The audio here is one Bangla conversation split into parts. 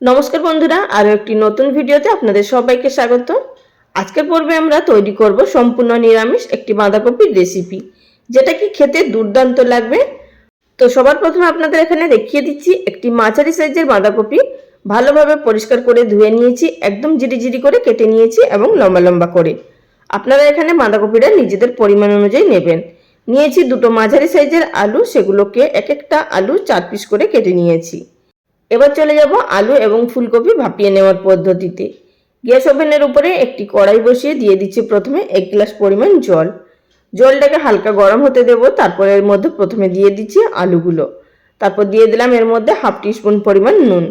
নমস্কার বন্ধুরা, আরও একটি নতুন ভিডিওতে আপনাদের সবাইকে স্বাগত। আজকের পর্বে আমরা তৈরি করব সম্পূর্ণ নিরামিষ একটি বাঁধাকপির রেসিপি যেটা কি খেতে দুর্দান্ত লাগবে। তো সবার প্রথমে আপনাদের এখানে দেখিয়ে দিচ্ছি একটি মাঝারি সাইজের বাঁধাকপি। ভালোভাবে পরিষ্কার করে ধুয়ে নিয়েছি, একদম জিরি করে কেটে নিয়েছি এবং লম্বা লম্বা করে। আপনারা এখানে বাঁধাকপিটা নিজেদের পরিমাণ অনুযায়ী নেবেন। নিয়েছি দুটো মাঝারি সাইজের আলু, সেগুলোকে এক একটা আলু চার পিস করে কেটে নিয়েছি। এবার চলে যাব আলু এবং ফুলকপি ভাপিয়ে নেওয়ার পদ্ধতিতে। গ্যাস ওভেনের উপরে একটি কড়াই বসিয়ে দিয়ে দিচ্ছি প্রথমে এক গ্লাস পরিমাণ জল। জলটাকে হালকা গরম হতে দেব, তারপর এর মধ্যে প্রথমে দিয়ে দিচ্ছি আলুগুলো। তারপর দিয়ে দিলাম এর মধ্যে হাফ টিস্পুন পরিমাণ নুন।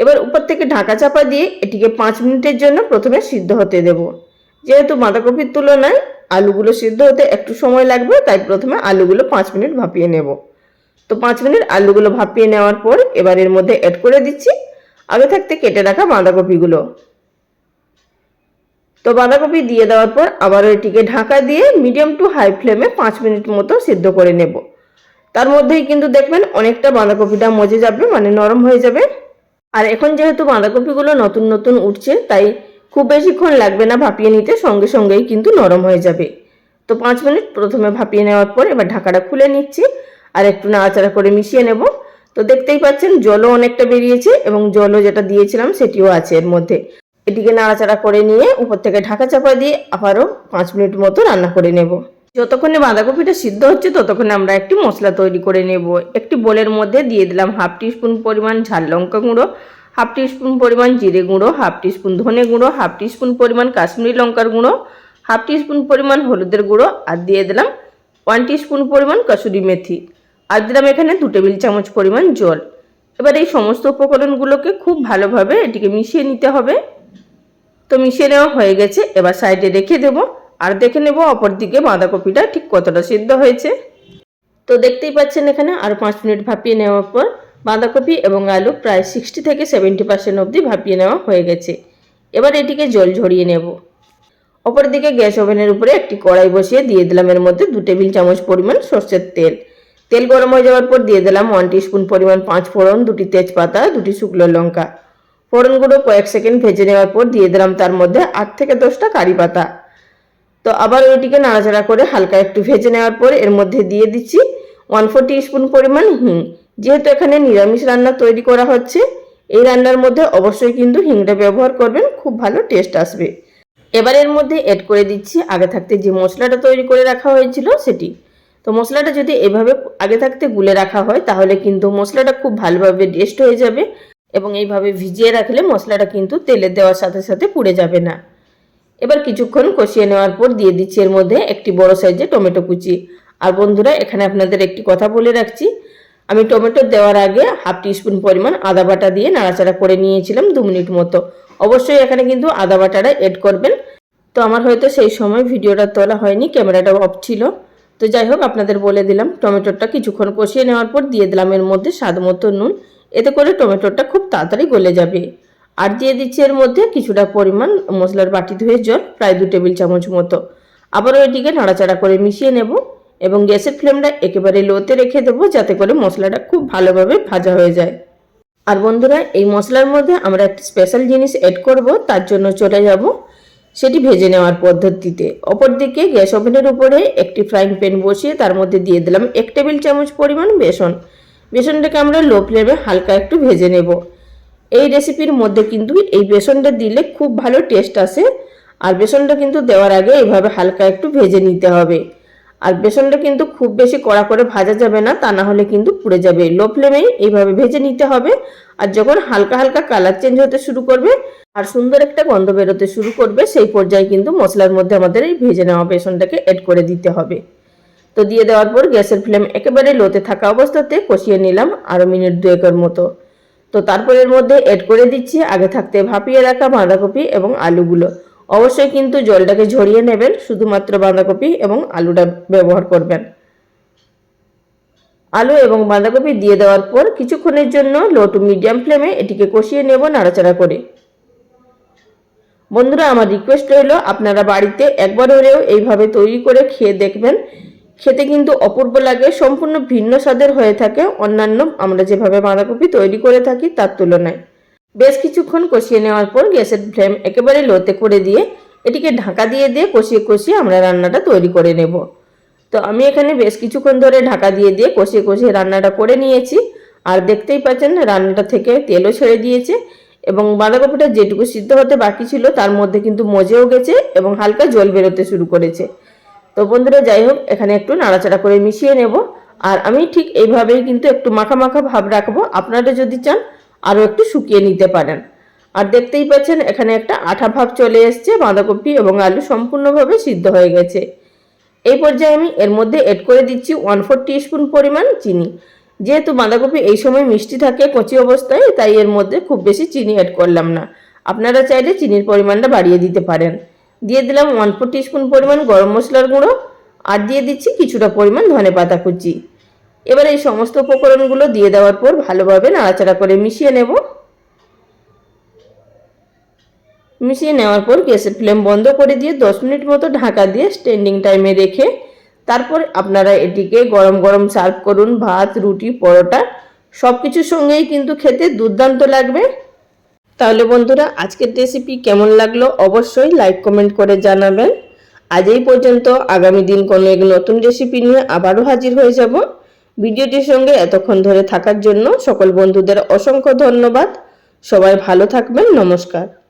এবার উপর থেকে ঢাকা চাপা দিয়ে এটিকে পাঁচ মিনিটের জন্য প্রথমে সিদ্ধ হতে দেব। যেহেতু বাঁধাকপির তুলনায় আলুগুলো সিদ্ধ হতে একটু সময় লাগবে, তাই প্রথমে আলুগুলো পাঁচ মিনিট ভাপিয়ে নেব। তো পাঁচ মিনিট আলুগুলো ভাপিয়ে নেওয়ার পর এবার এর মধ্যে অ্যাড করে দিচ্ছি। আগে থাকতে কেটে রাখা বাঁধাকপিগুলো। তো বাঁধাকপি দিয়ে দেওয়ার পর আবারও এটিকে ঢাকা দিয়ে মিডিয়াম টু হাই ফ্লেমে পাঁচ মিনিট মতো সিদ্ধ করে নেব। তার মধ্যেই কিন্তু দেখবেন অনেকটা বাঁধাকপিটা মজে যাবে মানে নরম হয়ে যাবে। আর এখন যেহেতু বাঁধাকপিগুলো নতুন নতুন উঠছে, তাই খুব বেশিক্ষণ লাগবে না ভাপিয়ে নিতে, সঙ্গে সঙ্গেই কিন্তু নরম হয়ে যাবে। তো পাঁচ মিনিট প্রথমে ভাপিয়ে নেওয়ার পর এবার ঢাকাটা খুলে নিচ্ছি। আর একটু নাড়াচাড়া করে মিশিয়ে নেব। তো দেখতেই পাচ্ছেন জলও অনেকটা বেরিয়েছে এবং জলও যেটা দিয়েছিলাম সেটিও আছে এর মধ্যে। এটিকে নাড়াচাড়া করে নিয়ে উপর থেকে ঢাকা চাপা দিয়ে আবারও পাঁচ মিনিট মতো রান্না করে নেব। যতক্ষণে বাঁধাকপিটা সিদ্ধ হচ্ছে ততক্ষণে আমরা একটি মশলা তৈরি করে নেব। একটি বোলের মধ্যে দিয়ে দিলাম হাফ টিস্পুন পরিমাণ ঝাল লঙ্কা গুঁড়ো, হাফ টিস্পুন পরিমাণ জিরে গুঁড়ো, হাফ টিস্পুন ধনে গুঁড়ো, হাফ টিস্পুন পরিমাণ কাশ্মীরি লঙ্কার গুঁড়ো, হাফ টিস্পুন পরিমাণ হলুদের গুঁড়ো আর দিয়ে দিলাম ওয়ান টিস্পুন পরিমাণ কসুরি মেথি। আর দিলাম এখানে দু টেবিল চামচ পরিমাণ জল। এবার এই সমস্ত উপকরণগুলোকে খুব ভালোভাবে এটিকে মিশিয়ে নিতে হবে। তো মিশিয়ে নেওয়া হয়ে গেছে, এবার সাইডে রেখে দেব। আর দেখে নেব অপর দিকে বাঁধাকপিটা ঠিক কতটা সিদ্ধ হয়েছে। তো দেখতেই পাচ্ছেন এখানে আর পাঁচ মিনিট ভাপিয়ে নেওয়ার পর বাঁধাকপি এবং আলু প্রায় সিক্সটি থেকে সেভেন্টি পার্সেন্ট অবধি ভাপিয়ে নেওয়া হয়ে গেছে। এবার এটিকে জল ঝরিয়ে নেব। অপর দিকে গ্যাস ওভেনের উপরে একটি কড়াই বসিয়ে দিয়ে দিলাম এর মধ্যে দু টেবিল চামচ পরিমাণ সর্ষের তেল। তেল গরম হয়ে যাওয়ার পর দিয়ে দিলাম ওয়ান স্পুন পরিমাণ পাঁচ ফোড়ন, দুটি তেজপাতা, দুটি শুকনো লঙ্কা। ফোড়নগুলো কয়েক সেকেন্ড ভেজে নেওয়ার পর দিয়ে দিলাম তার মধ্যে আট থেকে দশটা কারি পাতা। তো আবার ওইটিকে নাড়াচাড়া করে হালকা একটু ভেজে নেওয়ার পর এর মধ্যে দিয়ে দিচ্ছি ওয়ান ফোর স্পুন পরিমাণ হিং। যেহেতু এখানে নিরামিষ রান্না তৈরি করা হচ্ছে, এই রান্নার মধ্যে অবশ্যই কিন্তু হিংটা ব্যবহার করবেন, খুব ভালো টেস্ট আসবে। এবার এর মধ্যে অ্যাড করে দিচ্ছি, আগে থাকতে যে মশলাটা তৈরি করে রাখা হয়েছিল সেটি। তো মশলাটা যদি এভাবে আগে থাকতে গুলে রাখা হয়, তাহলে কিন্তু মশলাটা খুব ভালোভাবে টেস্ট হয়ে যাবে এবং এইভাবে ভিজিয়ে রাখলে মশলাটা কিন্তু তেলে দেওয়ার সাথে সাথে পুড়ে যাবে না। এবার কিছুক্ষণ কষিয়ে নেওয়ার পর দিয়ে দিচ্ছি এর মধ্যে একটি বড় সাইজের টমেটো কুচি। আর বন্ধুরা, এখানে আপনাদের একটি কথা বলে রাখছি। আমি টমেটো দেওয়ার আগে হাফ টিস্পুন পরিমাণ আদা বাটা দিয়ে নাড়াচাড়া করে নিয়েছিলাম দু মিনিট মতো। অবশ্যই এখানে কিন্তু আদা বাটাটা এড করবেন। তো আমার হয়তো সেই সময় ভিডিওটা তোলা হয়নি ক্যামেরাটা অফ ছিল। তো যাই হোক, আপনাদের বলে দিলাম, টমেটোটা কিছুক্ষণ কষিয়ে নেওয়ার পর দিয়ে দিলাম। এর মধ্যে স্বাদ মতো নুন। এতে করে টমেটোটা খুব তাড়াতাড়ি গলে যাবে। আর দিয়ে দিচ্ছি এর মধ্যে কিছুটা পরিমাণ মশলার বাটি ধুয়ে জল, প্রায় দু টেবিল চামচ মতো। আবারও এটিকে নাড়াচাড়া করে মিশিয়ে নেব এবং গ্যাসের ফ্লেমটা একেবারে লোতে রেখে দেবো, যাতে করে মশলাটা খুব ভালোভাবে ভাজা হয়ে যায়। আর বন্ধুরা, এই মশলার মধ্যে আমরা একটা স্পেশাল জিনিস অ্যাড করব, তার জন্য চলে যাব সেটি ভেজে নেওয়ার পদ্ধতিতে। অপরদিকে গ্যাস ওভেনের উপরে একটি ফ্রাইং প্যান বসিয়ে তার মধ্যে দিয়ে দিলাম এক টেবিল চামচ পরিমাণ বেসন। বেসনটাকে আমরা লো ফ্লেমে হালকা একটু ভেজে নেব। এই রেসিপির মধ্যে কিন্তু এই বেসনটা দিলে খুব ভালো টেস্ট আসে। আর বেসনটা কিন্তু দেওয়ার আগে এইভাবে হালকা একটু ভেজে নিতে হবে। আর বেসনটা কিন্তু খুব বেশি কড়া করে ভাজা যাবে না, তা না হলে কিন্তু পুড়ে যাবে। লো ফ্লেমেই এইভাবে ভেজে নিতে হবে। আর যখন হালকা হালকা কালার চেঞ্জ হতে শুরু করবে আর সুন্দর একটা গন্ধ বেরোতে শুরু করবে, সেই পর্যায়ে কিন্তু মশলার মধ্যে আমাদের এই ভেজে নেওয়া বেসনটাকে অ্যাড করে দিতে হবে। তো দিয়ে দেওয়ার পর গ্যাসের ফ্লেম একেবারে লোতে থাকা অবস্থাতে কষিয়ে নিলাম আরও মিনিট দুয়েকের মতো। তো তারপর এর মধ্যে অ্যাড করে দিচ্ছি আগে থাকতে ভাপিয়ে রাখা বাঁধাকপি এবং আলুগুলো। অবশ্যই কিন্তু জলটাকে ঝরিয়ে নেবেন, শুধুমাত্র বাঁধাকপি এবং আলুটা ব্যবহার করবেন। আলু এবং বাঁধাকপি দিয়ে দেওয়ার পর কিছুক্ষণের জন্য লো টু মিডিয়াম ফ্লেমে এটিকে কষিয়ে নেব নাড়াচাড়া করে। বন্ধুরা, আমার রিকোয়েস্ট রইল, আপনারা বাড়িতে একবার হলেও এইভাবে তৈরি করে খেয়ে দেখবেন। খেতে কিন্তু অপূর্ব লাগে, সম্পূর্ণ ভিন্ন স্বাদের হয়ে থাকে। অন্যান্য আমরা যেভাবে বাঁধাকপি তৈরি করে থাকি তার তুলনায়। বেশ কিছুক্ষণ কষিয়ে নেওয়ার পর গ্যাসের ফ্লেম একেবারে লোতে করে দিয়ে এটিকে ঢাকা দিয়ে দিয়ে কষিয়ে কষিয়ে আমরা রান্নাটা তৈরি করে নেব। তো আমি এখানে বেশ কিছুক্ষণ ধরে ঢাকা দিয়ে দিয়ে কষিয়ে কষিয়ে রান্নাটা করে নিয়েছি। আর দেখতেই পাচ্ছেন, রান্নাটা থেকে তেলও ছেড়ে দিয়েছে। এবং বাঁধাকপিটা যেটুকু সিদ্ধ হতে বাকি ছিল, তার মধ্যে কিন্তু মজেও গেছে এবং হালকা জল বেরোতে শুরু করেছে। তো বন্ধুরা, যাই হোক, এখানে একটু নাড়াচাড়া করে মিশিয়ে নেব। আর আমি ঠিক এইভাবেই কিন্তু একটু মাখা মাখা ভাব রাখব। আপনারা যদি চান, আরও একটু শুকিয়ে নিতে পারেন। আর দেখতেই পাচ্ছেন, এখানে একটা আঠা ভাব চলে এসছে। বাঁধাকপি এবং আলু সম্পূর্ণভাবে সিদ্ধ হয়ে গেছে। এই পর্যায়ে আমি এর মধ্যে এড করে দিচ্ছি ওয়ান ফোর স্পুন পরিমাণ চিনি। যেহেতু বাঁধাকপি এই সময় মিষ্টি থাকে, কচি অবস্থায়, তাই এর মধ্যে খুব বেশি চিনি অ্যাড করলাম না। আপনারা চাইলে চিনির পরিমাণটা বাড়িয়ে দিতে পারেন। দিয়ে দিলাম ওয়ান ফোর স্পুন পরিমাণ গরম মশলার গুঁড়ো, আর দিয়ে দিচ্ছি কিছুটা পরিমাণ ধনে পাতা কুচি। এবার এই সমস্ত উপকরণগুলো দিয়ে দেওয়ার পর ভালোভাবে নাড়াচাড়া করে মিশিয়ে নেব। মিশিয়ে নেওয়ার পর গ্যাসের ফ্লেম বন্ধ করে দিয়ে দশ মিনিট মতো ঢাকা দিয়ে স্ট্যান্ডিং টাইমে রেখে তারপর আপনারা এটিকে গরম গরম সার্ভ করুন, ভাত, রুটি, পরোটা সব কিছুর সঙ্গেই কিন্তু খেতে দুর্দান্ত লাগবে। তাহলে বন্ধুরা, আজকের রেসিপি কেমন লাগল অবশ্যই লাইক কমেন্ট করে জানাবেন। আজ এই পর্যন্ত আগামী দিন কোনো এক নতুন রেসিপি নিয়ে আবারও হাজির হয়ে যাব। ভিডিওটির সঙ্গে এতক্ষণ ধরে থাকার জন্য সকল বন্ধুদের অসংখ্য ধন্যবাদ। সবাই ভালো থাকবেন, নমস্কার।